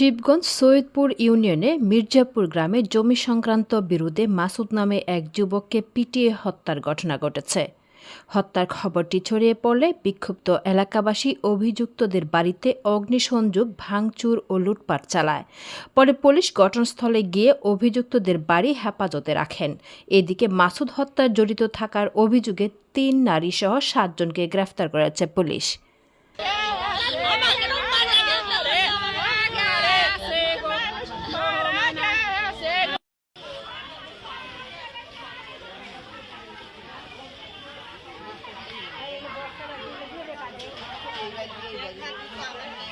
শিবগঞ্জ সৈয়দপুর ইউনিয়নে মির্জাপুর গ্রামে জমি সংক্রান্ত বিরুদ্ধে মাসুদ নামে এক যুবককে পিটিয়ে হত্যার ঘটনা ঘটেছে। হত্যার খবরটি ছড়িয়ে পড়লে বিক্ষুব্ধ এলাকাবাসী অভিযুক্তদের বাড়িতে অগ্নিসংযোগ, ভাঙচুর ও লুটপাট চালায়। পরে পুলিশ ঘটনাস্থলে গিয়ে অভিযুক্তদের বাড়ি হেফাজতে রাখেন। এদিকে মাসুদ হত্যায় জড়িত থাকার অভিযোগে তিন নারীসহ সাতজনকে গ্রেফতার করেছে police. thank you so much.